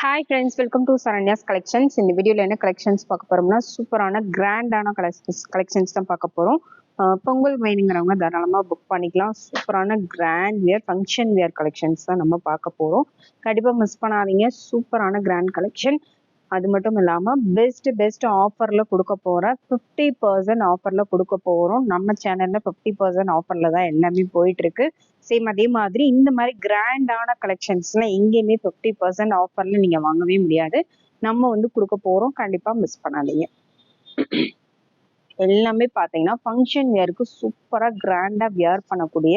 Hi friends welcome to Saranya's collections இந்த வீடியோவில் என்ன கலெக்ஷன்ஸ் பார்க்க போகிறோம்னா சூப்பரான கிராண்டான கலெக்ஷன்ஸ் கலெக்ஷன்ஸ் தான் பார்க்க போகிறோம் பொங்கல் வேணுங்கிறவங்க தாராளமாக புக் பண்ணிக்கலாம். சூப்பரான grand wear function wear collections தான் நம்ம பார்க்க போகிறோம் கண்டிப்பாக மிஸ் பண்ணாதீங்க. சூப்பரான கிராண்ட் கலெக்ஷன் அது மட்டும் இல்லாமல் பெஸ்ட் பெஸ்ட் ஆஃபரில் கொடுக்க போகிற ஃபிஃப்டி பர்சன்ட் ஆஃபரில் கொடுக்க போகிறோம் நம்ம சேனலில் ஃபிஃப்டி பர்சன்ட் ஆஃபரில் தான் எல்லாமே போயிட்டுருக்கு. சேம் அதே மாதிரி இந்த மாதிரி கிராண்டான கலெக்ஷன்ஸ்லாம் எங்கேயுமே ஃபிஃப்டி பர்சன்ட் ஆஃபரில் நீங்கள் வாங்கவே முடியாது. நம்ம வந்து கொடுக்க போகிறோம் கண்டிப்பாக மிஸ் பண்ணாதீங்க. எல்லாமே பார்த்தீங்கன்னா ஃபங்க்ஷன் வியருக்கு சூப்பராக கிராண்டாக வியர் பண்ணக்கூடிய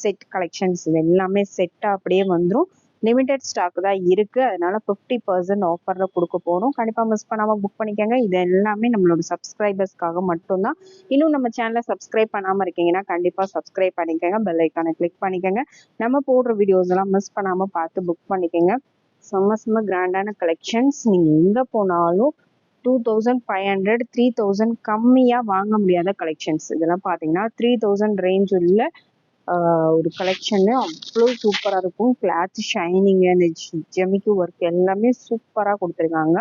செட் கலெக்ஷன்ஸ் இது எல்லாமே செட்டாக அப்படியே வந்துடும் லிமிடெட் ஸ்டாக் தான் இருக்கு. அதனால ஃபிஃப்டி பர்சன்ட் ஆஃபரில் கொடுக்க போகிறோம் கண்டிப்பாக மிஸ் பண்ணாமல் புக் பண்ணிக்கோங்க. இது எல்லாமே நம்மளோட சப்ஸ்கிரைபர்ஸ்க்காக மட்டும்தான். இன்னும் நம்ம சேனலை சப்ஸ்கிரைப் பண்ணாமல் இருக்கீங்கன்னா கண்டிப்பாக சப்ஸ்கிரைப் பண்ணிக்கோங்க. பெல் ஐக்கானை கிளிக் பண்ணிக்கோங்க. நம்ம போடுற வீடியோஸ் எல்லாம் மிஸ் பண்ணாமல் பார்த்து புக் பண்ணிக்கோங்க. செம்ம செம்ம கிராண்டான கலெக்ஷன்ஸ் நீங்கள் எங்கே போனாலும் two thousand five hundred three thousand கம்மியாக வாங்க முடியாத கலெக்ஷன்ஸ் இதெல்லாம் பார்த்தீங்கன்னா த்ரீ தௌசண்ட் ரேஞ்ச் உள்ள ஒரு கலெக்ஷனு அவ்வளோ சூப்பராக இருக்கும். கிளாத் ஷைனிங்கு அந்த ஜெமிக்கு ஒர்க் எல்லாமே சூப்பராக கொடுத்துருக்காங்க.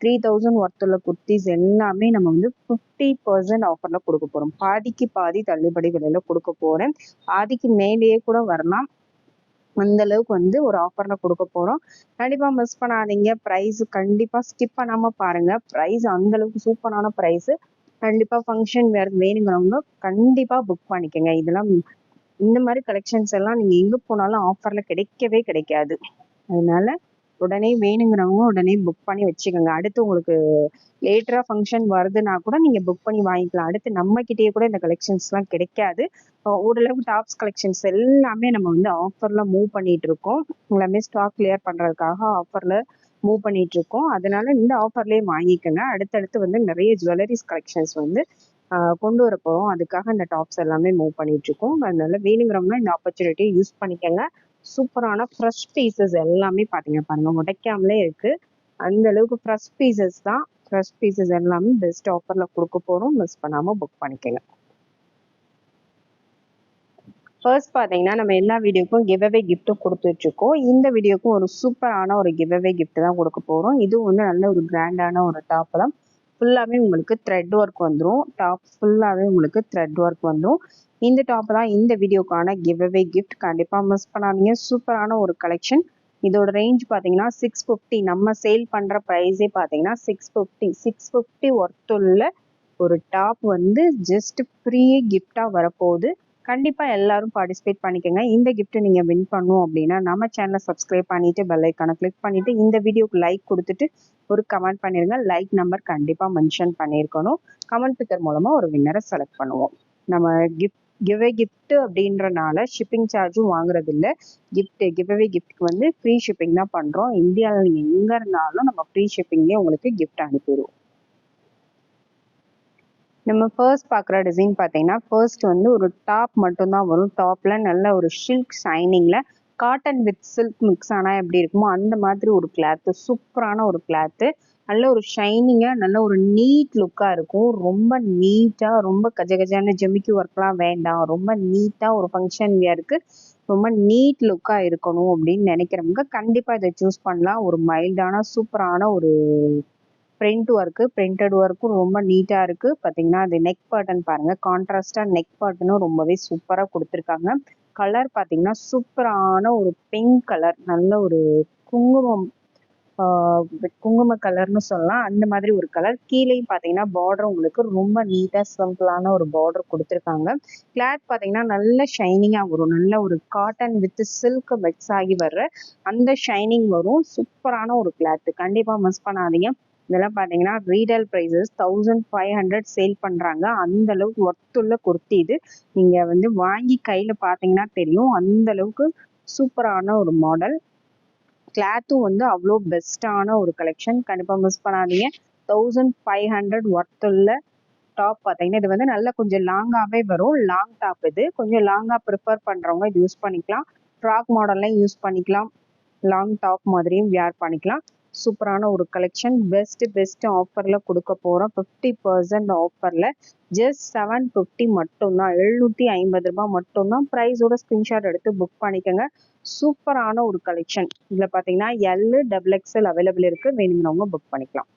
த்ரீ தௌசண்ட் ஒர்த்துள்ள குர்த்திஸ் எல்லாமே நம்ம வந்து ஃபிஃப்டி பர்சன்ட் ஆஃபரில் கொடுக்க போகிறோம் பாதிக்கு பாதி தள்ளுபடி விலையில் கொடுக்க போகிறேன் பாதிக்கு மேலேயே கூட வரலாம். அந்த அளவுக்கு வந்து ஒரு ஆஃபர்ல கொடுக்க போறோம். கண்டிப்பா மிஸ் பண்ணாதீங்க. ப்ரைஸ் கண்டிப்பா ஸ்கிப் பண்ணாம பாருங்க. ப்ரைஸ் அந்த அளவுக்கு சூப்பரான ப்ரைஸ் கண்டிப்பா ஃபங்க்ஷன் வேற வேணுங்கிறவங்க கண்டிப்பா புக் பண்ணிக்கோங்க. இதெல்லாம் இந்த மாதிரி கலெக்ஷன்ஸ் எல்லாம் நீங்க எங்க போனாலும் ஆஃபர்ல கிடைக்கவே கிடைக்காது. அதனால உடனே வேணுங்கிறவங்க உடனே புக் பண்ணி வச்சுக்கோங்க. அடுத்து உங்களுக்கு லேட்டரா ஃபங்க்ஷன் வருதுன்னா கூட நீங்க புக் பண்ணி வாங்கிக்கலாம். அடுத்து நம்ம கிட்டேயே கூட இந்த கலெக்ஷன்ஸ் எல்லாம் கிடைக்காது. ஓரளவுக்கு டாப்ஸ் கலெக்ஷன்ஸ் எல்லாமே நம்ம வந்து ஆஃபர்ல மூவ் பண்ணிட்டு இருக்கோம். எல்லாமே ஸ்டாக் கிளியர் பண்றதுக்காக ஆஃபர்ல மூவ் பண்ணிட்டு இருக்கோம். அதனால இந்த ஆஃபர்லயே வாங்கிக்கோங்க. அடுத்தடுத்து வந்து நிறைய ஜுவல்லரிஸ் கலெக்ஷன்ஸ் வந்து கொண்டு வர போகிறோம் அதுக்காக இந்த டாப்ஸ் எல்லாமே மூவ் பண்ணிட்டு இருக்கோம் அதனால வேணுங்கிறவங்க இந்த ஆப்பர்ச்சுனிட்டியை யூஸ் பண்ணிக்கோங்க. சூப்பரான ஃப்ரெஷ் பீசஸ் எல்லாமே பார்த்தீங்க பாருங்க உடைக்காமலே இருக்கு. அந்த அளவுக்கு ஃப்ரெஷ் பீசஸ் தான். ஃப்ரெஷ் பீசஸ் எல்லாமே பெஸ்ட் ஆஃபரில் கொடுக்க போகிறோம் மிஸ் பண்ணாமல் புக் பண்ணிக்கோங்க. ஃபர்ஸ்ட் பார்த்தீங்கன்னா நம்ம எல்லா வீடியோக்கும் கிவ்அவே கிஃப்ட்டும் கொடுத்துட்ருக்கோம் இந்த வீடியோக்கும் ஒரு சூப்பரான ஒரு கிவ்அவே கிஃப்ட் தான் கொடுக்க போகிறோம் இதுவும் வந்து நல்ல ஒரு கிராண்டான ஒரு டாப் தான். ஃபுல்லாகவே உங்களுக்கு த்ரெட் ஒர்க் வந்துடும் டாப் ஃபுல்லாகவே உங்களுக்கு த்ரெட் ஒர்க் வந்துடும் இந்த டாப் தான் இந்த வீடியோக்கான கிவ் அவே கிஃப்ட் கண்டிப்பாக மிஸ் பண்ணாதீங்க. சூப்பரான ஒரு கலெக்ஷன் இதோட ரேஞ்ச் பார்த்தீங்கன்னா சிக்ஸ் ஃபிஃப்டி நம்ம சேல் பண்ணுற ப்ரைஸே பார்த்தீங்கன்னா சிக்ஸ் ஃபிஃப்டி சிக்ஸ் ஃபிஃப்டி ஒர்த்துள்ள ஒரு டாப் வந்து ஜஸ்ட் ஃப்ரீ கிஃப்டாக வரப்போகுது. கண்டிப்பாக எல்லாரும் பார்ட்டிசிபேட் பண்ணிக்கோங்க. இந்த கிஃப்ட் நீங்கள் வின் பண்ணும் அப்படின்னா நம்ம சேனலை சப்ஸ்கிரைப் பண்ணிட்டு பெல் ஐக்கானை கிளிக் பண்ணிட்டு இந்த வீடியோக்கு லைக் கொடுத்துட்டு ஒரு கமெண்ட் பண்ணிருங்க. லைக் நம்பர் கண்டிப்பாக மென்ஷன் பண்ணியிருக்கணும் கமெண்ட் பிக்கர் மூலமாக ஒரு வின்னரை செலக்ட் பண்ணுவோம். நம்ம கிஃப்ட் கிவ்வே கிஃப்ட் அப்படின்றனால ஷிப்பிங் சார்ஜும் வாங்குறது இல்லை கிஃப்ட் கிவ்வே கிஃப்ட்க்கு வந்து ஃப்ரீ ஷிப்பிங் தான் பண்ணுறோம் இந்தியாவில் நீங்கள் எங்கே இருந்தாலும் நம்ம ஃப்ரீ ஷிப்பிங்லேயே உங்களுக்கு கிஃப்ட் அனுப்பிடுவோம். நம்ம ஃபர்ஸ்ட் பார்க்குற டிசைன் பார்த்தீங்கன்னா ஃபர்ஸ்ட் வந்து ஒரு டாப் மட்டும்தான் வரும். டாப்பில் நல்ல ஒரு ஷில்க் ஷைனிங்கில் காட்டன் வித் சில்க் மிக்ஸ் ஆனால் எப்படி இருக்குமோ அந்த மாதிரி ஒரு கிளாத்து சூப்பரான ஒரு கிளாத்து நல்ல ஒரு ஷைனிங்காக நல்ல ஒரு நீட் லுக்காக இருக்கும். ரொம்ப நீட்டாக ரொம்ப கஜகஜான ஜெமிக்கி ஒர்க்லாம் வேண்டாம். ரொம்ப நீட்டாக ஒரு ஃபங்க்ஷன் வியருக்கு ரொம்ப நீட் லுக்காக இருக்கணும் அப்படின்னு நினைக்கிறவங்க கண்டிப்பாக இதை சூஸ் பண்ணலாம். ஒரு மைல்டான சூப்பரான ஒரு பிரிண்ட் ஒர்க்கு பிரிண்டட் ஒர்க்கும் ரொம்ப நீட்டாக இருக்குது பார்த்தீங்கன்னா அது நெக் பாட்டன் பாருங்கள் கான்ட்ராஸ்டாக நெக் பாட்டனும் ரொம்பவே சூப்பராக கொடுத்துருக்காங்க. கலர் பார்த்தீங்கன்னா சூப்பரான ஒரு பிங்க் கலர் நல்ல ஒரு குங்குமம் குங்கும கலர்னு சொல்லலாம். அந்த மாதிரி ஒரு கலர் கீழேயும் பார்த்தீங்கன்னா பார்டர் உங்களுக்கு ரொம்ப நீட்டாக சிம்பிளான ஒரு பார்டர் கொடுத்துருக்காங்க. கிளாத் பார்த்தீங்கன்னா நல்ல ஷைனிங்காக வரும். நல்ல ஒரு காட்டன் வித் சில்க் மிக்ஸ் ஆகி வர்ற அந்த ஷைனிங் வரும். சூப்பரான ஒரு கிளாத் கண்டிப்பாக மிஸ் பண்ணாதீங்க. இதெல்லாம் பார்த்தீங்கன்னா retail prices thousand five hundred sale பண்ணுறாங்க அந்த அளவுக்கு ஒர்த்துள்ள குர்த்தி இது. நீங்கள் வந்து வாங்கி கையில் பார்த்தீங்கன்னா தெரியும். அந்த அளவுக்கு சூப்பரான ஒரு மாடல் கிளாத்தும் வந்து அவ்வளோ பெஸ்ட்டான ஒரு கலெக்ஷன் கண்டிப்பாக மிஸ் பண்ணாதீங்க. தௌசண்ட் ஃபைவ் ஹண்ட்ரட் ஒர்த்துள்ள டாப் பார்த்தீங்கன்னா இது வந்து நல்லா கொஞ்சம் லாங்காகவே வரும். லாங் டாப் இது. கொஞ்சம் லாங்காக ப்ரிஃபர் பண்ணுறவங்க இது யூஸ் பண்ணிக்கலாம். ஃப்ராக் மாடல்லாம் யூஸ் பண்ணிக்கலாம். லாங் டாப் மாதிரியும் வியர் பண்ணிக்கலாம். சூப்பரான ஒரு கலெக்ஷன் பெஸ்ட் பெஸ்ட் ஆஃபரில் கொடுக்க போகிறோம் ஃபிஃப்டி பர்சன்ட் ஆஃபரில் ஜஸ்ட் செவன் ஃபிஃப்டி மட்டும்தான். எழுநூற்றி ஐம்பது ரூபாய் மட்டும்தான். ப்ரைஸோட ஸ்க்ரீன்ஷாட் எடுத்து புக் பண்ணிக்கோங்க. சூப்பரான ஒரு கலெக்ஷன் இதில் பார்த்தீங்கன்னா எல் டபுள் எக்ஸ்எல் அவைலபிள் இருக்குது வேணுங்கிறவங்க புக் பண்ணிக்கலாம்.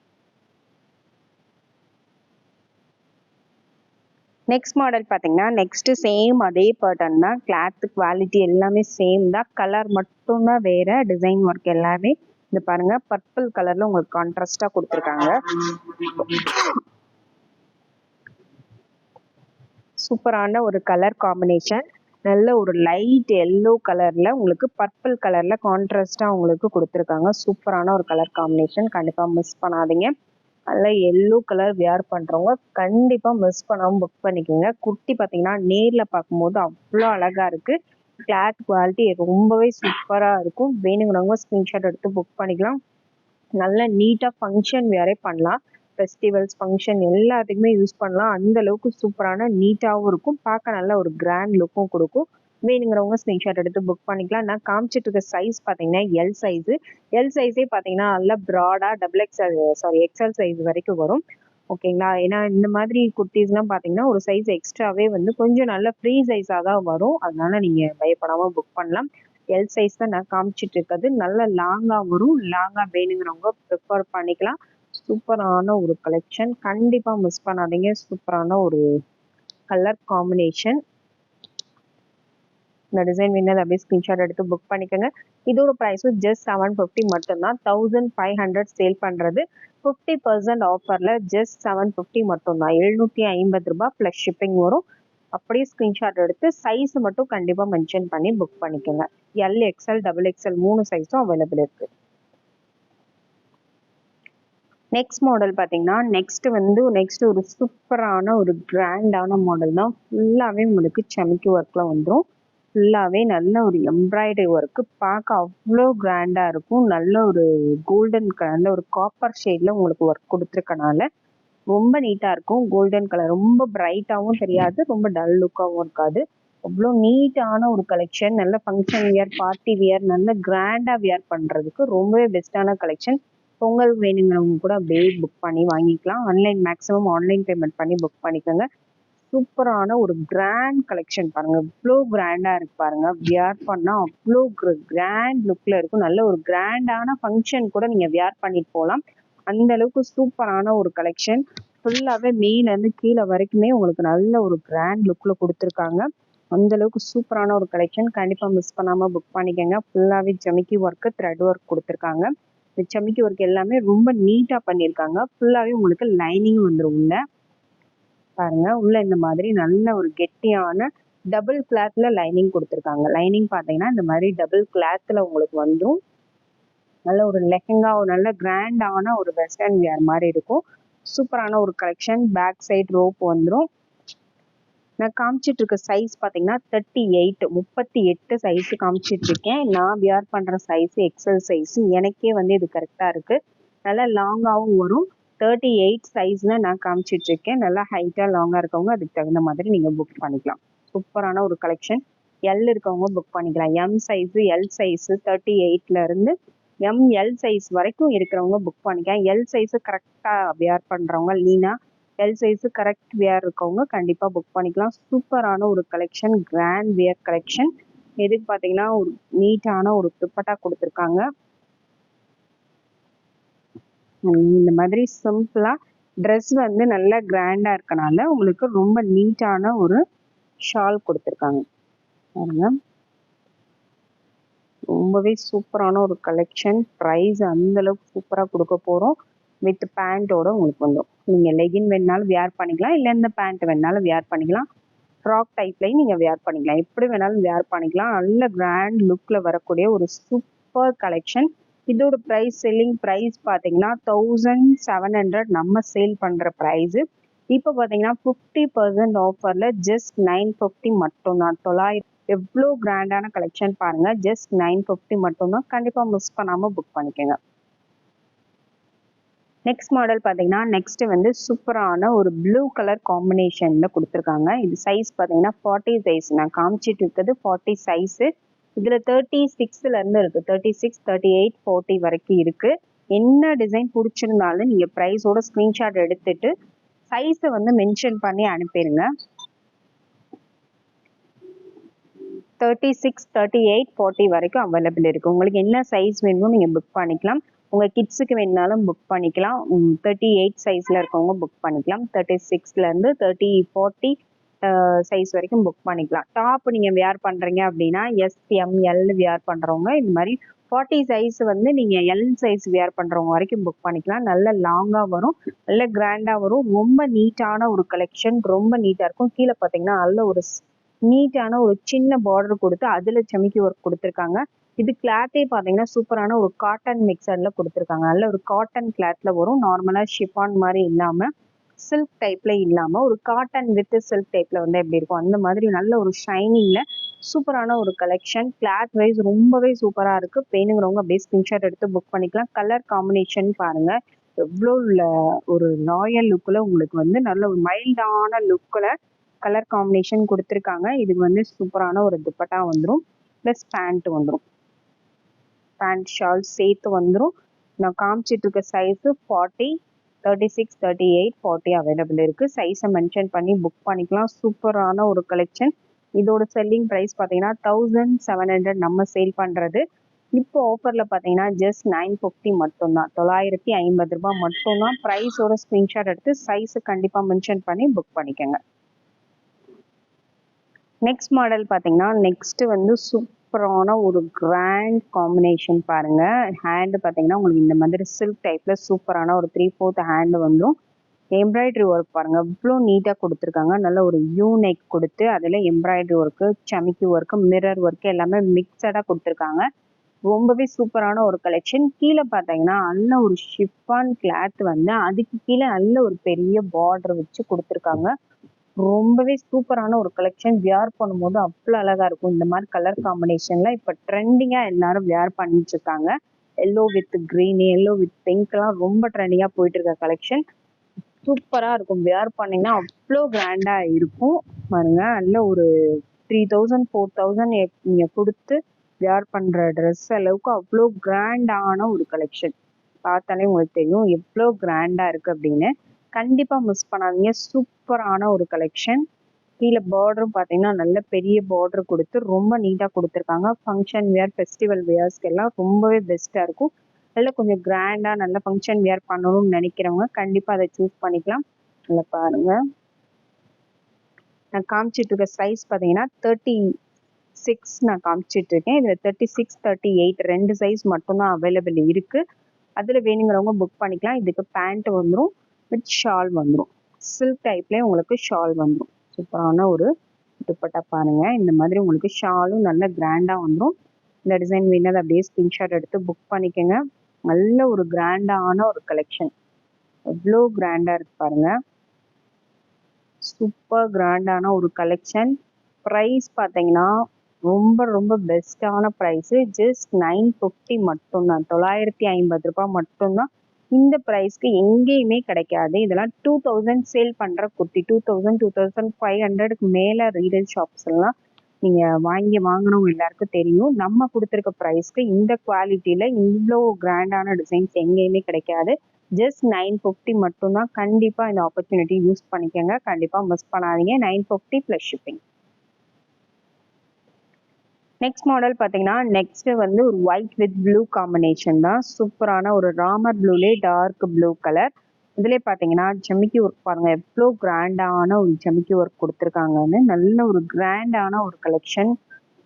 நெக்ஸ்ட் மாடல் பார்த்தீங்கன்னா நெக்ஸ்ட் சேம் அதே பேட்டர்ன் தான். கிளாத்து குவாலிட்டி எல்லாமே சேம் தான். கலர் மட்டும்தான் வேற. டிசைன் ஒர்க் எல்லாமே இந்த பாருங்க. பர்பிள் கலர்ல உங்களுக்கு கான்ட்ராஸ்டா கொடுத்துருக்காங்க. சூப்பரான ஒரு கலர் காம்பினேஷன் நல்ல ஒரு லைட் எல்லோ கலர்ல உங்களுக்கு பர்பிள் கலர்ல கான்ட்ராஸ்டா உங்களுக்கு கொடுத்துருக்காங்க. சூப்பரான ஒரு கலர் காம்பினேஷன் கண்டிப்பா மிஸ் பண்ணாதீங்க. நல்ல எல்லோ கலர் வியர் பண்றவங்க கண்டிப்பா மிஸ் பண்ணாம புக் பண்ணிக்கோங்க. குர்த்தி பாத்தீங்கன்னா நேர்ல பார்க்கும்போது அவ்வளோ அழகா இருக்கு. கிளாத் குவாலிட்டி ரொம்பவே சூப்பராக இருக்கும். வேணுங்கிறவங்க ஸ்க்ரீன்ஷாட் எடுத்து புக் பண்ணிக்கலாம். நல்ல நீட்டாக ஃபங்க்ஷன் வேறே பண்ணலாம். ஃபெஸ்டிவல்ஸ் ஃபங்க்ஷன் எல்லாத்துக்குமே யூஸ் பண்ணலாம். அந்த அளவுக்கு சூப்பரான நீட்டாகவும் இருக்கும். பார்க்க நல்ல ஒரு கிராண்ட் லுக்கும் கொடுக்கும். வேணுங்கிறவங்க ஸ்க்ரீன்ஷாட் எடுத்து புக் பண்ணிக்கலாம். நான் காமிச்சிட்டு இருக்க சைஸ் பார்த்தீங்கன்னா எல் சைஸு எல் சைஸே பார்த்தீங்கன்னா நல்லா ப்ராடாக double XL sorry XL size வரைக்கும் வரும். ஓகேங்களா? ஏன்னா இந்த மாதிரி குர்த்திஸ்லாம் பார்த்தீங்கன்னா ஒரு சைஸ் எக்ஸ்ட்ராவே வந்து கொஞ்சம் நல்ல ஃப்ரீ சைஸாக தான் வரும். அதனால நீங்கள் பயப்படாமல் புக் பண்ணலாம். எல் சைஸ் தான் நான் காமிச்சிட்டு இருக்கிறது. நல்ல லாங்காக வரும். லாங்காக வேணுங்கிறவங்க ப்ரிஃபர் பண்ணிக்கலாம். சூப்பரான ஒரு கலெக்ஷன் கண்டிப்பாக மிஸ் பண்ணாதீங்க. சூப்பரான ஒரு கலர் காம்பினேஷன் இந்த டிசைன் வேணும் அப்படியே ஸ்கிரீன்ஷாட் எடுத்து புக் பண்ணிக்கோங்க. இதோட ப்ரைஸும் ஜஸ்ட் செவன் ஃபிஃப்டி மட்டும்தான். தௌசண்ட் ஃபைவ் ஹண்ட்ரட் சேல் பண்ணுறது ஃபிஃப்டி பர்சன்ட் ஆஃபரில் ஜஸ்ட் செவன் ஃபிஃப்டி மட்டும்தான். எழுநூற்றி ஐம்பது ரூபாய் ப்ளஸ் ஷிப்பிங் வரும். அப்படியே ஸ்க்ரீன்ஷாட் எடுத்து சைஸ் மட்டும் கண்டிப்பாக மென்ஷன் பண்ணி புக் பண்ணிக்கோங்க. எல் எக்ஸ்எல் டபுள் எக்ஸ்எல் மூணு சைஸும் அவைலபிள் இருக்குது நெக்ஸ்ட் மாடல் பார்த்தீங்கன்னா நெக்ஸ்ட் வந்து நெக்ஸ்ட் ஒரு சூப்பரான ஒரு கிராண்டான மாடல் தான். ஃபுல்லாகவே உங்களுக்கு செமிக்கி ஒர்க்கில் வந்துடும் ஃபுல்லாகவே நல்ல ஒரு எம்ப்ராய்டரி ஒர்க்கு பார்க்க அவ்வளோ கிராண்டாக இருக்கும். நல்ல ஒரு கோல்டன் கலரில் ஒரு காப்பர் ஷேடில் உங்களுக்கு ஒர்க் கொடுத்துருக்கனால ரொம்ப நீட்டாக இருக்கும். கோல்டன் கலர் ரொம்ப பிரைட்டாகவும் தெரியாது. ரொம்ப டல் லுக்காகவும் இருக்காது. அவ்வளோ நீட்டான ஒரு கலெக்ஷன் நல்ல ஃபங்க்ஷன் வியர் பார்ட்டி வியர் நல்ல கிராண்டாக வியர் பண்ணுறதுக்கு ரொம்பவே பெஸ்ட்டான கலெக்ஷன் பொங்கல் வேணுங்கிறவங்க கூட அப்படியே புக் பண்ணி வாங்கிக்கலாம். ஆன்லைன் மேக்ஸிமம் ஆன்லைன் பேமெண்ட் பண்ணி புக் பண்ணிக்கோங்க. சூப்பரான ஒரு கிராண்ட் கலெக்ஷன் பாருங்க. இவ்வளோ கிராண்டா இருக்கு பாருங்க. வியர் பண்ணா அவ்வளோ கிராண்ட் லுக்ல இருக்கும். நல்ல ஒரு கிராண்டான ஃபங்க்ஷன் கூட நீங்க வியர் பண்ணிட்டு போகலாம் அந்த அளவுக்கு சூப்பரான ஒரு கலெக்ஷன் ஃபுல்லாவே மேல இருந்து கீழே வரைக்குமே உங்களுக்கு நல்ல ஒரு கிராண்ட் லுக்ல கொடுத்துருக்காங்க. அந்த அளவுக்கு சூப்பரான ஒரு கலெக்ஷன் கண்டிப்பா மிஸ் பண்ணாம புக் பண்ணிக்கோங்க. ஃபுல்லாவே ஜமிக்கி ஒர்க்கு த்ரெட் ஒர்க் கொடுத்துருக்காங்க. இந்த ஜமிக்கி ஒர்க் எல்லாமே ரொம்ப நீட்டாக பண்ணியிருக்காங்க. ஃபுல்லாகவே உங்களுக்கு லைனிங் வந்துடும் உள்ள. பாருங்க. உள்ள இந்த மாதிரி நல்ல ஒரு கெட்டியான டபுள் கிளாத்ல லைனிங் கொடுத்துருக்காங்க. லைனிங் பார்த்தீங்கன்னா இந்த மாதிரி டபுள் கிளாத்ல உங்களுக்கு வந்துடும் நல்ல ஒரு லெஹெங்கா ஒரு நல்ல கிராண்டான ஒரு வெஸ்டர்ன் வியர் மாதிரி இருக்கும். சூப்பரான ஒரு கலெக்ஷன் பேக் சைட் ரோப் வந்துடும் நான் காமிச்சிட்டு இருக்க சைஸ் பார்த்தீங்கன்னா தேர்ட்டி எயிட் முப்பத்தி எட்டு சைஸ் காமிச்சிட்டு இருக்கேன் நான் வியர் பண்ற சைஸ் எக்ஸல் சைஸ் எனக்கே வந்து இது கரெக்டா இருக்கு. நல்லா லாங்காகவும் வரும். தேர்ட்டி எயிட் சைஸில் நான் காமிச்சிட்டு இருக்கேன் நல்லா ஹைட்டாக லாங்காக இருக்கவங்க அதுக்கு தகுந்த மாதிரி நீங்கள் புக் பண்ணிக்கலாம். சூப்பரான ஒரு கலெக்ஷன் எல் இருக்கவங்க புக் பண்ணிக்கலாம். M size L size thirty எயிட்லேருந்து M L size வரைக்கும் இருக்கிறவங்க புக் பண்ணிக்கலாம். எல் சைஸு கரெக்டாக வியர் பண்ணுறவங்க லீனா எல் சைஸு கரெக்ட் வியர் இருக்கவங்க கண்டிப்பாக புக் பண்ணிக்கலாம். சூப்பரான ஒரு கலெக்ஷன் கிராண்ட் வியர் கலெக்ஷன் எதுக்கு பார்த்தீங்கன்னா ஒரு நீட்டான ஒரு துப்பட்டா கொடுத்துருக்காங்க. இந்த மாதிரி சிம்பிளா ட்ரெஸ் வந்து நல்லா கிராண்டா இருக்கனால உங்களுக்கு ரொம்ப நீட்டான ஒரு ஷால் கொடுத்துருக்காங்க. பாருங்க. ரொம்பவே சூப்பரான ஒரு கலெக்ஷன் ப்ரைஸ் அந்த அளவுக்கு சூப்பராக கொடுக்க போகிறோம் வித் பேண்ட்டோட உங்களுக்கு வந்துடும் நீங்கள் லெகின் வேணாலும் வியர் பண்ணிக்கலாம். இல்லை இந்த பேண்ட் வேணாலும் வியர் பண்ணிக்கலாம். ஃப்ராக் டைப்லையும் நீங்கள் வியர் பண்ணிக்கலாம். எப்படி வேணாலும் வியர் பண்ணிக்கலாம். நல்ல கிராண்ட் லுக்கில் வரக்கூடிய ஒரு சூப்பர் கலெக்ஷன் இதோட ப்ரைஸ் செல்லிங் ப்ரைஸ் பார்த்தீங்கன்னா தௌசண்ட் செவன் ஹண்ட்ரட் நம்ம சேல் பண்ணுற ப்ரைஸு இப்போ பார்த்தீங்கன்னா ஃபிஃப்டி பர்சன்ட் ஆஃபரில் ஜஸ்ட் நைன் ஃபிஃப்டி மட்டும்தான். தொள்ளாயிரம் எவ்வளோ கிராண்டான கலெக்ஷன் பாருங்கள் ஜஸ்ட் நைன் ஃபிஃப்டி மட்டும்தான். கண்டிப்பாக மிஸ் பண்ணாமல் புக் பண்ணிக்கோங்க. நெக்ஸ்ட் மாடல் பார்த்தீங்கன்னா நெக்ஸ்ட் வந்து சூப்பரான ஒரு ப்ளூ கலர் காம்பினேஷனில் கொடுத்துருக்காங்க. இது சைஸ் பார்த்தீங்கன்னா ஃபார்ட்டி சைஸ் நான் காமிச்சிட்டு இருக்கிறது ஃபார்ட்டி சைஸு இதில் தேர்ட்டி சிக்ஸ்லேருந்து இருக்குது thirty six thirty eight forty வரைக்கும் இருக்கு. என்ன டிசைன் பிடிச்சிருந்தாலும் நீங்கள் ப்ரைஸோட ஸ்க்ரீன்ஷாட் எடுத்துட்டு சைஸை வந்து மென்ஷன் பண்ணி அனுப்பிடுங்க thirty six thirty eight forty வரைக்கும் அவைலபிள் இருக்குது உங்களுக்கு என்ன சைஸ் வேணுமோ நீங்கள் புக் பண்ணிக்கலாம். உங்கள் கிட்ஸுக்கு வேணுனாலும் புக் பண்ணிக்கலாம். தேர்ட்டி எயிட் சைஸில் இருக்கவங்க புக் பண்ணிக்கலாம். தேர்ட்டி சிக்ஸ்லேருந்து தேர்ட்டி ஃபார்ட்டி சைஸ் வரைக்கும் புக் பண்ணிக்கலாம். டாப் நீங்கள் வியர் பண்ணுறீங்க அப்படின்னா எஸ் எம்எல் வியர் பண்ணுறவங்க இந்த மாதிரி ஃபார்ட்டி சைஸ் வந்து நீங்கள் எல் சைஸ் வியர் பண்ணுறவங்க வரைக்கும் புக் பண்ணிக்கலாம். நல்ல லாங்காக வரும். நல்ல கிராண்டாக வரும். ரொம்ப நீட்டான ஒரு கலெக்ஷன் ரொம்ப நீட்டாக இருக்கும். கீழே பார்த்தீங்கன்னா நல்ல ஒரு நீட்டான ஒரு சின்ன பார்டர் கொடுத்து அதில் செமிக்கி ஒர்க் கொடுத்துருக்காங்க. இது கிளாத்தே பார்த்தீங்கன்னா சூப்பரான ஒரு காட்டன் மிக்சரில் கொடுத்துருக்காங்க. நல்ல ஒரு காட்டன் கிளாத்தில் வரும். நார்மலாக ஷிஃபான் மாதிரி இல்லாமல் சில்க் டைப்ல இல்லாம ஒரு காட்டன் வித் சில்க் டைப்ல வந்து எப்படி இருக்கும்? அந்த மாதிரி நல்ல ஒரு ஷைனிங்ல சூப்பரான ஒரு கலெக்ஷன் கிளாத் வைஸ் ரொம்பவே சூப்பரா இருக்கு. வேணுங்கிறவங்க அப்படியே ஸ்கிரீன்ஷாட் எடுத்து புக் பண்ணிக்கலாம். கலர் காம்பினேஷன் பாருங்க. எவ்வளோ ஒரு ராயல் லுக்கில் உங்களுக்கு வந்து நல்ல ஒரு மைல்டான லுக்கில் கலர் காம்பினேஷன் கொடுத்துருக்காங்க. இதுக்கு வந்து சூப்பரான ஒரு துப்பட்டா வந்துடும் ப்ளஸ் பேண்ட் வந்துடும் பேண்ட் ஷால் சேர்த்து வந்துடும் நான் காமிச்சிட்டு இருக்க size forty thirty six thirty eight forty available இருக்குது சைஸை மென்ஷன் பண்ணி புக் பண்ணிக்கலாம். சூப்பரான ஒரு கலெக்ஷன் இதோட செல்லிங் ப்ரைஸ் பார்த்தீங்கன்னா தௌசண்ட் செவன் ஹண்ட்ரட் நம்ம சேல் பண்ணுறது இப்போ ஆஃபரில் பார்த்தீங்கன்னா ஜஸ்ட் நைன் ஃபிஃப்டி மட்டும்தான். தொள்ளாயிரத்தி ஐம்பது ரூபாய் மட்டும்தான். ப்ரைஸோட ஸ்க்ரீன்ஷாட் எடுத்து சைஸு கண்டிப்பாக மென்ஷன் பண்ணி புக் பண்ணிக்கோங்க. நெக்ஸ்ட் மாடல் பார்த்தீங்கன்னா நெக்ஸ்ட்டு வந்து சூப் சூப்பரான ஒரு கிராண்ட் காம்பினேஷன் பாருங்க. ஹேண்டு பார்த்தீங்கன்னா உங்களுக்கு இந்த மாதிரி சில்க் டைப்ல சூப்பரான ஒரு த்ரீ ஃபோர்த் ஹேண்டு வந்துடும் எம்ப்ராய்டரி ஒர்க் பாருங்க. இவ்வளோ நீட்டாக கொடுத்துருக்காங்க. நல்ல ஒரு யூ நெக் கொடுத்து அதில் எம்ப்ராய்டரி ஒர்க்கு சமிக்கி ஒர்க்கு மிரர் ஒர்க்கு எல்லாமே மிக்சடாக கொடுத்துருக்காங்க. ரொம்பவே சூப்பரான ஒரு கலெக்ஷன் கீழே பார்த்தீங்கன்னா நல்ல ஒரு ஷிஃபான் கிளாத் வந்து அதுக்கு கீழே நல்ல ஒரு பெரிய பார்டர் வச்சு கொடுத்துருக்காங்க. ரொம்பவே சூப்பரான ஒரு கலெக்ஷன் வியர் பண்ணும்போது அவ்வளோ அழகா இருக்கும். இந்த மாதிரி கலர் காம்பினேஷன்ல இப்போ ட்ரெண்டிங்காக எல்லாரும் வியர் பண்ணிட்டு இருக்காங்க. Yellow with green yellow with பிங்க்லாம் ரொம்ப ட்ரெண்டிங்காக போயிட்டு இருக்க கலெக்ஷன் சூப்பராக இருக்கும். வியர் பண்ணிங்கன்னா அவ்வளோ கிராண்டாக இருக்கும். பாருங்க நல்ல ஒரு த்ரீ தௌசண்ட் ஃபோர் தௌசண்ட் நீங்கள் கொடுத்து வியர் பண்ணுற ட்ரெஸ் அளவுக்கு அவ்வளோ கிராண்டான ஒரு கலெக்ஷன் பார்த்தாலே உங்களுக்கு தெரியும் எவ்வளோ கிராண்டாக இருக்குது அப்படின்னு. கண்டிப்பா மிஸ் பண்ணாதீங்க. சூப்பரான ஒரு கலெக்ஷன் கீழே பார்டரும் பார்த்தீங்கன்னா நல்ல பெரிய பார்டர் கொடுத்து ரொம்ப நீட்டாக கொடுத்துருக்காங்க. ஃபங்க்ஷன் வியர் ஃபெஸ்டிவல் வியர்ஸ்க்கு எல்லாம் ரொம்பவே பெஸ்ட்டாக இருக்கும். நல்ல கொஞ்சம் கிராண்டாக நல்ல ஃபங்க்ஷன் வியர் பண்ணணும்னு நினைக்கிறவங்க கண்டிப்பாக அதை சூஸ் பண்ணிக்கலாம். நல்லா பாருங்க. நான் காமிச்சிட்டு இருக்க சைஸ் பார்த்தீங்கன்னா தேர்ட்டி சிக்ஸ் நான் காமிச்சிட்டு இருக்கேன் இதில் தேர்ட்டி சிக்ஸ் தேர்ட்டி எயிட் ரெண்டு சைஸ் மட்டும்தான் அவைலபிள் இருக்குது அதில் வேணுங்கிறவங்க புக் பண்ணிக்கலாம். இதுக்கு பேண்ட் வந்துடும் வித் ஷால் வந்துடும் சில்க் டைப்லேயே உங்களுக்கு ஷால் வந்துடும் சூப்பரான ஒரு துப்பட்டா பாருங்கள் இந்த மாதிரி உங்களுக்கு ஷாலும் நல்ல கிராண்டாக வந்துடும் இந்த டிசைன் வேணால் அப்படியே ஸ்க்ரீன்ஷாட் எடுத்து புக் பண்ணிக்கோங்க. நல்ல ஒரு கிராண்டான ஒரு கலெக்ஷன் எவ்வளோ கிராண்டாக இருக்கு பாருங்கள் சூப்பர் கிராண்டான ஒரு கலெக்ஷன் ப்ரைஸ் பார்த்தீங்கன்னா ரொம்ப ரொம்ப பெஸ்ட்டான ப்ரைஸு ஜஸ்ட் நைன் ஃபிஃப்டி மட்டும்தான். தொள்ளாயிரத்தி ஐம்பது ரூபாய் மட்டும்தான். இந்த ப்ரைஸ்க்கு எங்கேயுமே கிடைக்காது. இதெல்லாம் டூ தௌசண்ட் சேல் பண்ணுற kurti. Two thousand two thousand five ஹண்ட்ரடுக்கு மேலே ரீடைல் ஷாப்ஸ் எல்லாம் நீங்கள் வாங்கி வாங்கினவங்க எல்லாருக்கும் தெரியும். நம்ம கொடுத்துருக்க ப்ரைஸ்க்கு இந்த குவாலிட்டியில் இவ்வளோ கிராண்டான டிசைன்ஸ் எங்கேயுமே கிடைக்காது. ஜஸ்ட் நைன் ஃபிஃப்டி மட்டும்தான் கண்டிப்பாக இந்த ஆப்பர்ச்சுனிட்டி யூஸ் பண்ணிக்கோங்க. கண்டிப்பாக மிஸ் பண்ணாதீங்க. Nine fifty plus shipping next model பார்த்தீங்கன்னா நெக்ஸ்ட் வந்து ஒரு ஒயிட் வித் ப்ளூ காம்பினேஷன் தான். சூப்பரான ஒரு ராமர் ப்ளூலே டார்க் ப்ளூ கலர் இதுலேயே பார்த்தீங்கன்னா ஜமிக்கி ஒர்க் பாருங்க. எவ்வளோ கிராண்டான ஒரு ஜமிக்கி ஒர்க் கொடுத்துருக்காங்கன்னு. நல்ல ஒரு கிராண்டான ஒரு கலெக்ஷன்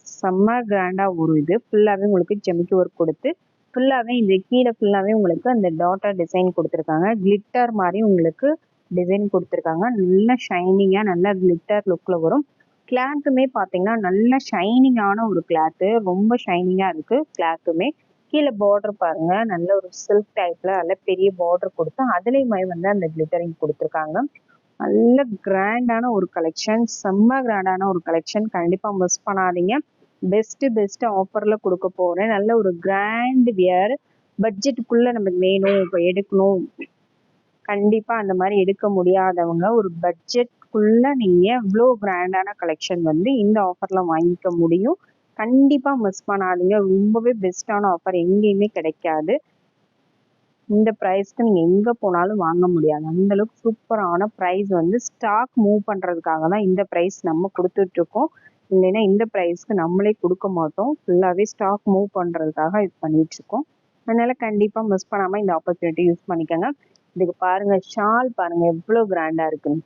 செம்ம கிராண்டாக ஒரு இது. ஃபுல்லாகவே உங்களுக்கு ஜமிக்கி ஒர்க் கொடுத்து ஃபுல்லாகவே இந்த கீழே ஃபுல்லாகவே உங்களுக்கு அந்த டாட்டர் டிசைன் கொடுத்துருக்காங்க. கிளிட்டர் மாதிரி உங்களுக்கு டிசைன் கொடுத்துருக்காங்க. நல்ல ஷைனிங்காக நல்ல கிளிட்டர் லுக்கில் வரும். கிளாத்துமே பார்த்தீங்கன்னா நல்ல ஷைனிங்கான ஒரு கிளாத்து ரொம்ப ஷைனிங்காக இருக்குது கிளாத்துமே கீழே பார்டர் பாருங்க நல்ல ஒரு சில்க் டைப்ல நல்ல பெரிய பார்டர் கொடுத்து அதுலேயுமே வந்து அந்த கிளிட்டரிங் கொடுத்துருக்காங்க. நல்ல கிராண்டான ஒரு கலெக்ஷன் செம்ம கிராண்டான ஒரு கலெக்ஷன் கண்டிப்பாக மிஸ் பண்ணாதீங்க. பெஸ்ட் பெஸ்ட் ஆஃபர்ல கொடுக்க போறேன். நல்ல ஒரு கிராண்ட் வியர் பட்ஜெட்டுக்குள்ள நமக்கு வேணும் இப்போ எடுக்கணும். கண்டிப்பா அந்த மாதிரி எடுக்க முடியாதவங்க ஒரு பட்ஜெட் ஃபுல்லாக நீங்கள் இவ்வளோ கிராண்டான கலெக்ஷன் வந்து இந்த ஆஃபரில் வாங்கிக்க முடியும். கண்டிப்பாக மிஸ் பண்ணாதீங்க. ரொம்பவே பெஸ்ட்டான ஆஃபர் எங்கேயுமே கிடைக்காது. இந்த ப்ரைஸ்க்கு நீங்கள் எங்கே போனாலும் வாங்க முடியாது. அந்தளவுக்கு சூப்பரான ப்ரைஸ் வந்து ஸ்டாக் மூவ் பண்ணுறதுக்காக தான் இந்த ப்ரைஸ் நம்ம கொடுத்துட்ருக்கோம் இல்லைன்னா இந்த ப்ரைஸ்க்கு நம்மளே கொடுக்க மாட்டோம். ஃபுல்லாகவே ஸ்டாக் மூவ் பண்ணுறதுக்காக இது பண்ணிகிட்ருக்கோம் அதனால் கண்டிப்பாக மிஸ் பண்ணாமல் இந்த ஆப்பர்ச்சுனிட்டி யூஸ் பண்ணிக்கோங்க. இதுக்கு பாருங்கள் ஷால் பாருங்கள் எவ்வளோ கிராண்டாக இருக்குன்னு.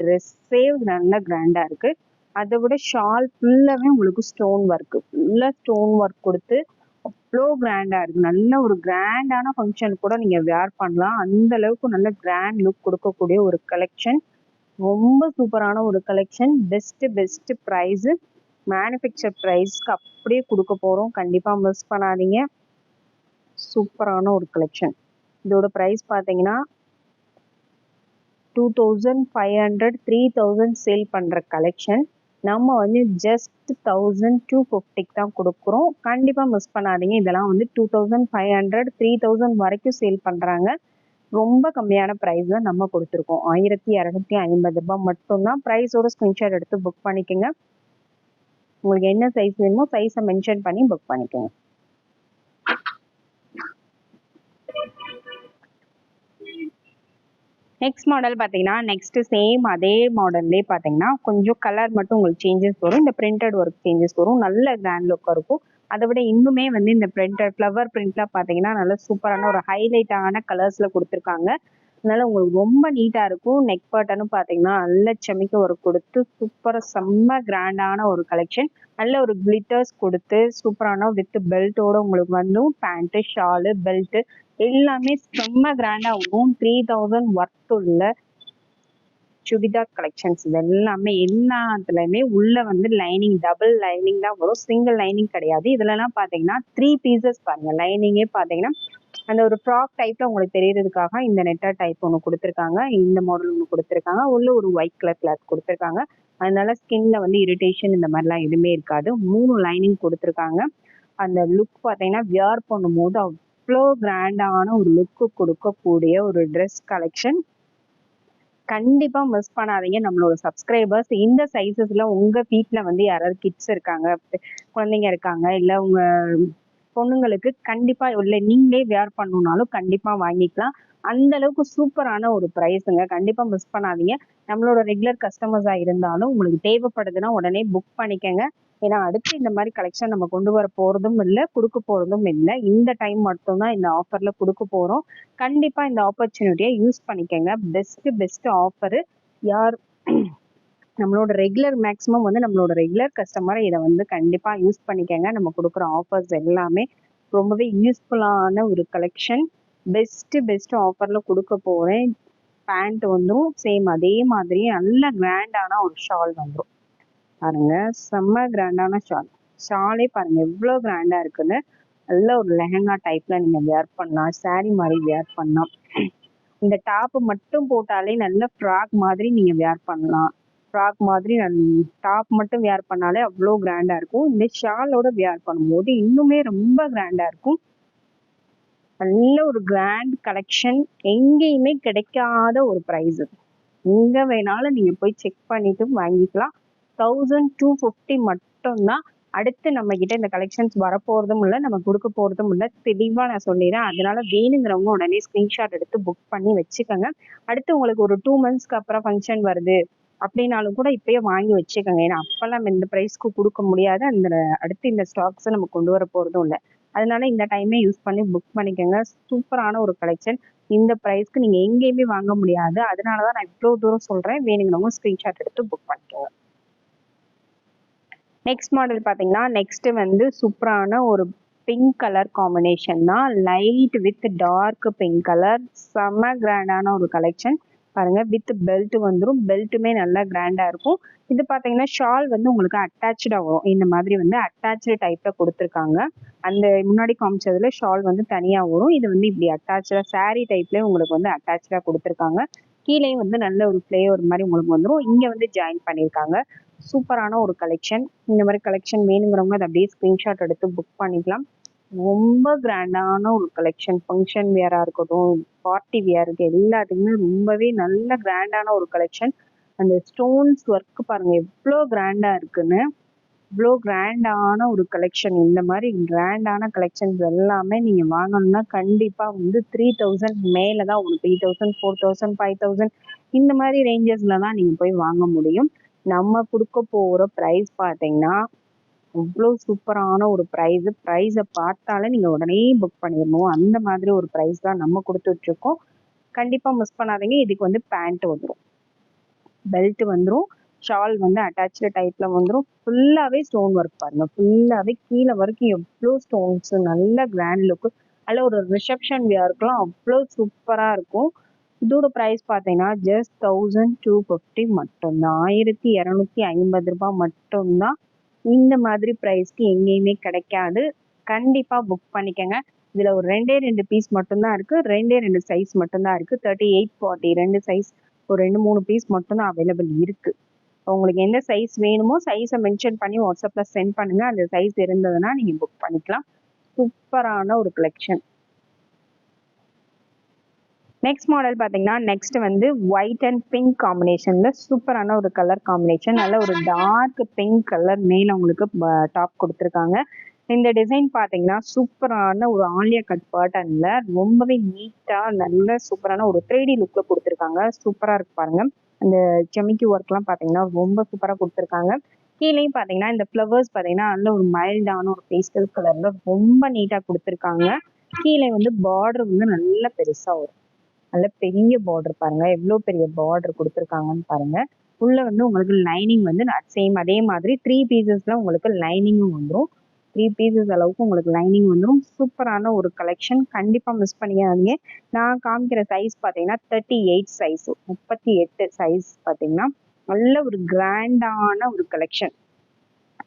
ட்ரெஸ்ஸே நல்லா கிராண்டாக இருக்குது அதை விட ஷால் ஃபுல்லாகவே உங்களுக்கு ஸ்டோன் ஒர்க்கு ஃபுல்லாக ஸ்டோன் ஒர்க் கொடுத்து அவ்வளோ கிராண்டாக இருக்குது நல்ல ஒரு கிராண்டான ஃபங்க்ஷன் கூட நீங்கள் வேர் பண்ணலாம். அந்த அளவுக்கு நல்ல கிராண்ட் லுக் கொடுக்கக்கூடிய ஒரு கலெக்ஷன் ரொம்ப சூப்பரான ஒரு collection best best price manufacture ப்ரைஸ்க்கு அப்படியே கொடுக்க போகிறோம் கண்டிப்பாக மிஸ் பண்ணாதீங்க. சூப்பரான ஒரு கலெக்ஷன் இதோட ப்ரைஸ் பார்த்தீங்கன்னா two thousand five hundred three thousand sale பண்ணுற கலெக்ஷன் நம்ம வந்து ஜஸ்ட் தௌசண்ட் டூ ஃபிஃப்டிக்கு தான் கொடுக்குறோம். கண்டிப்பாக மிஸ் பண்ணாதீங்க. இதெல்லாம் வந்து two thousand five hundred three thousand வரைக்கும் சேல் பண்ணுறாங்க ரொம்ப கம்மியான ப்ரைஸ் தான் நம்ம கொடுத்துருக்கோம். ஆயிரத்தி இரநூத்தி ஐம்பது ரூபாய் மட்டும்தான் ப்ரைஸோட ஸ்க்ரீன்ஷாட் எடுத்து புக் பண்ணிக்கோங்க. உங்களுக்கு என்ன சைஸ் வேணுமோ சைஸை மென்ஷன் பண்ணி புக் பண்ணிக்கோங்க. நெக்ஸ்ட் மாடல் பார்த்தீங்கன்னா நெக்ஸ்ட் சேம் அதே மாடல்லே பார்த்தீங்கன்னா கொஞ்சம் கலர் மட்டும் உங்களுக்கு சேஞ்சஸ் வரும். இந்த பிரிண்டட் ஒர்க் சேஞ்சஸ் வரும். நல்ல கிராண்ட் லுக்காக இருக்கும். அதை விட இன்னுமே வந்து இந்த பிரிண்டட் ஃப்ளவர் பிரிண்ட்லாம் பார்த்தீங்கன்னா நல்ல சூப்பரான ஒரு ஹைலைட்டான கலர்ஸில் கொடுத்துருக்காங்க. அதனால உங்களுக்கு ரொம்ப நீட்டாக இருக்கும். நெக் பட்டனும் பார்த்தீங்கன்னா நல்ல செமிக்க ஒரு கொடுத்து சூப்பராக செம்ம கிராண்டான ஒரு கலெக்ஷன் நல்ல ஒரு கிளிட்டர்ஸ் கொடுத்து சூப்பரான வித் பெல்ட்டோட உங்களுக்கு வந்தும் பேண்ட்டு ஷாலு பெல்ட்டு எல்லாமே செம்ம கிராண்டாக வரும் த்ரீ தௌசண்ட் ஒர்த் உள்ள சுடிதார் கலெக்ஷன்ஸ் இது எல்லாமே எல்லாத்துலயுமே உள்ள வந்து லைனிங் டபுள் லைனிங் தான் வரும். சிங்கிள் லைனிங் கிடையாது. இதுலலாம் பார்த்தீங்கன்னா த்ரீ பீசஸ் பாருங்க. லைனிங்கே பார்த்தீங்கன்னா அந்த ஒரு ஃப்ராக் டைப்ல உங்களுக்கு தெரியறதுக்காக இந்த நெட்டர் டைப் ஒன்று கொடுத்துருக்காங்க. இந்த மாடல் ஒன்று கொடுத்துருக்காங்க. உள்ள ஒரு ஒயிட் கலர் கிளாத் கொடுத்துருக்காங்க. அதனால ஸ்கின்ல வந்து இரிட்டேஷன் இந்த மாதிரிலாம் எதுவுமே இருக்காது. மூணு லைனிங் கொடுத்துருக்காங்க. அந்த லுக் பார்த்தீங்கன்னா வியர் பண்ணும்போது அவ்வளோ கிராண்டான ஒரு லுக்கு கொடுக்கக்கூடிய ஒரு ட்ரெஸ் கலெக்ஷன் கண்டிப்பாக மிஸ் பண்ணாதீங்க. நம்மளோட சப்ஸ்கிரைபர்ஸ் இந்த சைஸஸ்ல உங்கள் வீட்டில் வந்து யாராவது கிட்ஸ் இருக்காங்க குழந்தைங்க இருக்காங்க இல்லை உங்கள் பொண்ணுங்களுக்கு கண்டிப்பா இல்லை நீங்களே வேர் பண்ணணும்னாலும் கண்டிப்பா வாங்கிக்கலாம். அந்த அளவுக்கு சூப்பரான ஒரு ப்ரைஸுங்க கண்டிப்பா மிஸ் பண்ணாதீங்க. நம்மளோட ரெகுலர் கஸ்டமர்ஸா இருந்தாலும் உங்களுக்கு தேவைப்படுதுன்னா உடனே புக் பண்ணிக்கங்க. ஏன்னா அடுத்து இந்த மாதிரி கலெக்ஷன் நம்ம கொண்டு வர போறதும் இல்லை கொடுக்க போறதும் இல்லை. இந்த டைம் மட்டும்தான் இந்த ஆஃபர்ல கொடுக்க போறோம். கண்டிப்பா இந்த ஆப்பர்ச்சுனிட்டியை யூஸ் பண்ணிக்கங்க. பெஸ்ட் பெஸ்ட் ஆஃபரு யார் நம்மளோட ரெகுலர் மேக்ஸிமம் வந்து நம்மளோட ரெகுலர் கஸ்டமரை இதை வந்து கண்டிப்பாக யூஸ் பண்ணிக்கங்க. நம்ம கொடுக்குற ஆஃபர்ஸ் எல்லாமே ரொம்பவே யூஸ்ஃபுல்லான ஒரு கலெக்ஷன் பெஸ்ட்டு பெஸ்ட்டு ஆஃபரில் கொடுக்க போகிறேன் பேண்ட் வந்துடும் சேம் அதே மாதிரி நல்ல கிராண்டான ஒரு ஷால் வந்துடும் பாருங்க செம்ம கிராண்டான ஷால் ஷாலே பாருங்க எவ்வளோ கிராண்டாக இருக்குன்னு. நல்ல ஒரு லெஹங்கா டைப்பில் நீங்கள் வேர் பண்ணலாம் சாரி மாதிரி வேர் பண்ணலாம் இந்த டாப்பு மட்டும் போட்டாலே நல்ல ஃப்ராக் மாதிரி நீங்கள் வேர் பண்ணலாம். ஃப்ராக் மாதிரி டாப் மட்டும் வேர் பண்ணாலே அவ்வளோ கிராண்டா இருக்கும். இந்த ஷாலோட வேர் பண்ணும்போது இன்னுமே ரொம்ப கிராண்டா இருக்கும். நல்ல ஒரு கிராண்ட் கலெக்ஷன் எங்கேயுமே கிடைக்காத ஒரு ப்ரைஸ் எங்க வேணாலும் நீங்க போய் செக் பண்ணிட்டு வாங்கிக்கலாம். தௌசண்ட் டூ ஃபிஃப்டி மட்டும்தான். அடுத்து நம்ம கிட்ட இந்த கலெக்ஷன்ஸ் வரப்போறதும் இல்லை நம்ம கொடுக்க போறதும் இல்லை. தெளிவா நான் சொல்லிடுறேன். அதனால வேணுங்கிறவங்க உடனே ஸ்கிரீன்ஷாட் எடுத்து புக் பண்ணி வச்சுக்கோங்க. அடுத்து உங்களுக்கு ஒரு டூ மந்த்ஸ்க்கு அப்புறம் ஃபங்க்ஷன் வருது. அப்படின்னாலும் கூட இப்பயே வாங்கி வச்சுக்கோங்க. ஏன்னா அப்பெல்லாம் இந்த ப்ரைஸ்க்கு கொடுக்க முடியாது. அந்த அடுத்து இந்த ஸ்டாக்ஸை நம்ம கொண்டு வர போகிறதும் இல்லை. அதனால இந்த டைமே யூஸ் பண்ணி புக் பண்ணிக்கோங்க. சூப்பரான ஒரு கலெக்ஷன் இந்த ப்ரைஸ்க்கு நீங்கள் எங்கேயுமே வாங்க முடியாது. அதனால தான் நான் இவ்வளோ தூரம் சொல்கிறேன் வேணுங்கிறவங்க ஸ்க்ரீன்ஷாட் எடுத்து புக் பண்ணிக்கோங்க. நெக்ஸ்ட் மாடல் பார்த்தீங்கன்னா நெக்ஸ்ட் வந்து சூப்பரான ஒரு பிங்க் கலர் காம்பினேஷன் தான். Light with dark pink colour செம்ம கிராண்டான ஒரு கலெக்ஷன் பாருங்க வித் பெல்ட் வந்துடும் பெல்ட்டுமே நல்லா கிராண்டா இருக்கும். இது பாத்தீங்கன்னா ஷால் வந்து உங்களுக்கு அட்டாச்சா வரும். இந்த மாதிரி வந்து அட்டாச்சு டைப்ல கொடுத்துருக்காங்க. அந்த முன்னாடி காமிச்சதுல ஷால் வந்து தனியா வரும். இது வந்து இப்படி அட்டாச்சா சாரி டைப்ல உங்களுக்கு வந்து அட்டாச்சா கொடுத்துருக்காங்க. கீழே வந்து நல்ல ஒரு ஒரு மாதிரி உங்களுக்கு வந்துடும் இங்க வந்து ஜாயின் பண்ணியிருக்காங்க சூப்பரான ஒரு கலெக்ஷன் இந்த மாதிரி கலெக்ஷன் வேணுங்கிறவங்க அதை அப்படியே ஸ்கிரீன்ஷாட் எடுத்து புக் பண்ணிக்கலாம். ரொம்ப கிராண்டான ஒரு கலெக்ஷன் ஃபங்க்ஷன் வியரா இருக்கட்டும் பார்ட்டி வியருக்கு எல்லாத்துக்குமே ரொம்பவே நல்ல கிராண்டான ஒரு கலெக்ஷன் அந்த ஸ்டோன்ஸ் ஒர்க் பாருங்க எவ்வளோ கிராண்டா இருக்குன்னு. இவ்வளோ கிராண்டான ஒரு கலெக்ஷன் இந்த மாதிரி கிராண்டான கலெக்ஷன்ஸ் எல்லாமே நீங்கள் வாங்கணும்னா கண்டிப்பாக வந்து த்ரீ தௌசண்ட் மேலே தான் உங்களுக்கு three thousand four thousand five thousand இந்த மாதிரி ரேஞ்சஸில் தான் நீங்கள் போய் வாங்க முடியும். நம்ம கொடுக்க போகிற ப்ரைஸ் பார்த்தீங்கன்னா அவ்வளோ சூப்பரான ஒரு ப்ரைஸு ப்ரைஸை பார்த்தாலே நீங்கள் உடனே புக் பண்ணிடணும். அந்த மாதிரி ஒரு ப்ரைஸ் தான் நம்ம கொடுத்துட்ருக்கோம் கண்டிப்பாக மிஸ் பண்ணாதீங்க. இதுக்கு வந்து பேண்ட் வந்துடும் பெல்ட் வந்துடும் ஷால் வந்து அட்டாச்சு டைப்பில் வந்துடும் ஃபுல்லாகவே ஸ்டோன் ஒர்க் பாருங்கள் ஃபுல்லாகவே கீழே வரைக்கும் எவ்வளோ ஸ்டோன்ஸு நல்ல கிராண்ட் லுக்கு அதில் ஒரு ரிசப்ஷன் வியர்க்கெலாம் அவ்வளோ சூப்பராக இருக்கும். இதோட ப்ரைஸ் பார்த்தீங்கன்னா ஜஸ்ட் தௌசண்ட் டூ ஃபிஃப்டி மட்டும்தான். ஆயிரத்தி இரநூத்தி ஐம்பது ரூபாய் மட்டும்தான். இந்த மாதிரி ப்ரைஸ்க்கு எங்கேயுமே கிடைக்காது. கண்டிப்பாக புக் பண்ணிக்கோங்க. இதில் ஒரு ரெண்டே ரெண்டு பீஸ் மட்டும்தான் இருக்குது ரெண்டே ரெண்டு சைஸ் மட்டும்தான் இருக்குது தேர்ட்டி எயிட் ஃபார்ட்டி ரெண்டு சைஸ் ஒரு ரெண்டு மூணு பீஸ் மட்டும்தான் அவைலபிள் இருக்குது உங்களுக்கு எந்த சைஸ் வேணுமோ சைஸை மென்ஷன் பண்ணி வாட்ஸ்அப்பில் சென்ட் பண்ணுங்கள் அந்த சைஸ் இருந்ததுன்னா நீங்கள் புக் பண்ணிக்கலாம். சூப்பரான ஒரு கலெக்ஷன் நெக்ஸ்ட் மாடல் பார்த்தீங்கன்னா நெக்ஸ்ட் வந்து ஒயிட் அண்ட் பிங்க் காம்பினேஷனில் சூப்பரான ஒரு கலர் காம்பினேஷன் நல்ல ஒரு டார்க் பிங்க் கலர் மேலே உங்களுக்கு டாப் கொடுத்துருக்காங்க. இந்த டிசைன் பார்த்தீங்கன்னா சூப்பரான ஒரு ஆலியா கட் பேட்டர்னில் ரொம்பவே நீட்டாக நல்ல சூப்பரான ஒரு த்ரீ டி லுக்கில் கொடுத்துருக்காங்க. சூப்பராக இருக்கு பாருங்கள் அந்த செமிக்கி ஒர்க்லாம் பார்த்தீங்கன்னா ரொம்ப சூப்பராக கொடுத்துருக்காங்க. கீழேயும் பார்த்தீங்கன்னா இந்த ஃப்ளவர்ஸ் பார்த்தீங்கன்னா நல்ல ஒரு மைல்டான ஒரு பேஸ்டல் கலரில் ரொம்ப நீட்டாக கொடுத்துருக்காங்க. கீழே வந்து பார்டர் வந்து நல்ல பெருசாக வரும். நல்ல பெரிய பார்டர் பாருங்க. எவ்வளோ பெரிய பார்டர் கொடுத்துருக்காங்கன்னு பாருங்க. உள்ள வந்து உங்களுக்கு லைனிங் வந்து சேம் அதே மாதிரி த்ரீ பீசஸ்ல உங்களுக்கு லைனிங்கும் வந்துடும் த்ரீ பீசஸ் அளவுக்கு உங்களுக்கு லைனிங் வந்துடும் சூப்பரான ஒரு கலெக்ஷன் கண்டிப்பாக மிஸ் பண்ணிக்காதீங்க. நான் காமிக்கிற சைஸ் பார்த்தீங்கன்னா தேர்ட்டி எயிட் சைஸ் முப்பத்தி எட்டு சைஸ் பார்த்தீங்கன்னா நல்ல ஒரு கிராண்டான ஒரு கலெக்ஷன்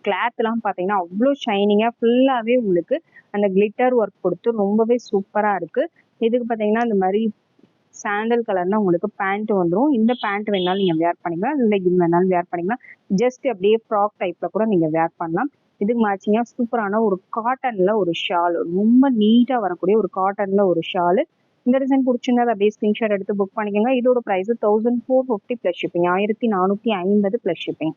கிளாத்லாம் பார்த்தீங்கன்னா அவ்வளோ ஷைனிங்காக ஃபுல்லாகவே உங்களுக்கு அந்த கிளிட்டர் ஒர்க் கொடுத்து ரொம்பவே சூப்பராக இருக்குது இதுக்கு பார்த்தீங்கன்னா இந்த மாதிரி சாண்டல் கலர்னா உங்களுக்கு பேண்ட் வந்துடும் இந்த பேண்ட் வேணாலும் நீங்கள் வேர் பண்ணிக்கலாம். இல்லை வேணாலும் வேர் பண்ணிக்கலாம். ஜஸ்ட் அப்படியே ஃப்ராக் டைப்பில் கூட நீங்கள் வேர் பண்ணலாம். இதுக்கு மேட்சிங்காக சூப்பரான ஒரு காட்டனில் ஒரு ஷால் ரொம்ப நீட்டாக வரக்கூடிய ஒரு காட்டனில் ஒரு ஷாலு இந்த டிசைன் பிடிச்சிருந்தா அப்படியே ஸ்க்ரீன்ஷாட் எடுத்து புக் பண்ணிக்கோங்க. இதோட price thousand four fifty plus shipping ஆயிரத்தி நானூற்றி ஐம்பது ப்ளஸ் ஷிப்பிங்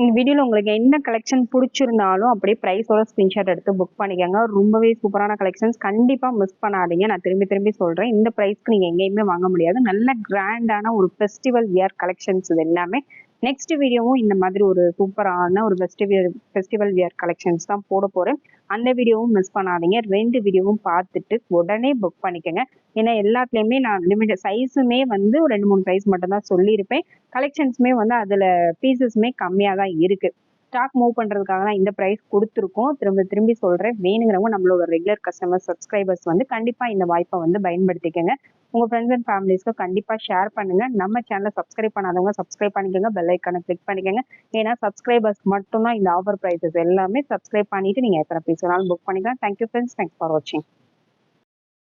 இந்த வீடியோவில் உங்களுக்கு என்ன கலெக்ஷன் பிடிச்சிருந்தாலும் அப்படியே ப்ரைஸோட ஸ்க்ரீன்ஷாட் எடுத்து புக் பண்ணிக்கோங்க. ரொம்பவே சூப்பரான கலெக்ஷன்ஸ் கண்டிப்பாக மிஸ் பண்ணாதீங்க. நான் திரும்பி திரும்பி சொல்கிறேன் இந்த ப்ரைஸ்க்கு நீங்கள் எங்கேயுமே வாங்க முடியாது. நல்ல கிராண்டான ஒரு ஃபெஸ்டிவல் இயர் கலெக்ஷன்ஸ் இது எல்லாமே. நெக்ஸ்ட் வீடியோவும் இந்த மாதிரி ஒரு சூப்பரான ஒரு ஃபெஸ்டிவல் ஃபெஸ்டிவல் வியர் கலெக்ஷன்ஸ் தான் போட போகிறேன் அந்த வீடியோவும் மிஸ் பண்ணாதீங்க. ரெண்டு வீடியோவும் பார்த்துட்டு உடனே புக் பண்ணிக்கோங்க. ஏன்னா எல்லாத்துலேயுமே நான் லிமிட் சைஸுமே வந்து ஒரு ரெண்டு மூணு சைஸ் மட்டும்தான் சொல்லியிருப்பேன். கலெக்ஷன்ஸுமே வந்து அதில் பீசஸுமே கம்மியாக தான் இருக்குது ஸ்டாக் மூவ் பண்ணுறதுக்காக தான் இந்த ப்ரைஸ் கொடுத்துருக்கோம். திரும்ப திரும்பி சொல்கிறேன் வேணுங்கிறவங்க நம்மளோட ரெகுலர் கஸ்டமர் சப்ஸ்கிரைபர்ஸ் வந்து கண்டிப்பாக இந்த வாய்ப்பை வந்து பயன்படுத்திக்கங்க. உங்கள் ஃப்ரெண்ட்ஸ் அண்ட் ஃபேமிலிஸ்க்கு கண்டிப்பாக ஷேர் பண்ணுங்க. நம்ம சேனலை சப்ஸ்கிரைப் பண்ணாதவங்க சப்ஸ்கிரைப் பண்ணிக்கோங்க. பெல் ஐக்கானை கிளிக் பண்ணிக்கோங்க. ஏன்னா சப்ஸ்கிரைபர்ஸ் மட்டும்தான் இந்த ஆஃபர் ப்ரைஸஸ் எல்லாமே சப்ஸ்கிரைப் பண்ணிவிட்டு நீங்கள் எத்தனை பீஸ் வேணாலும் புக் பண்ணிக்கலாம். தேங்க்யூ ஃப்ரெண்ட்ஸ் தேங்க்ஸ் ஃபார் வாட்சிங்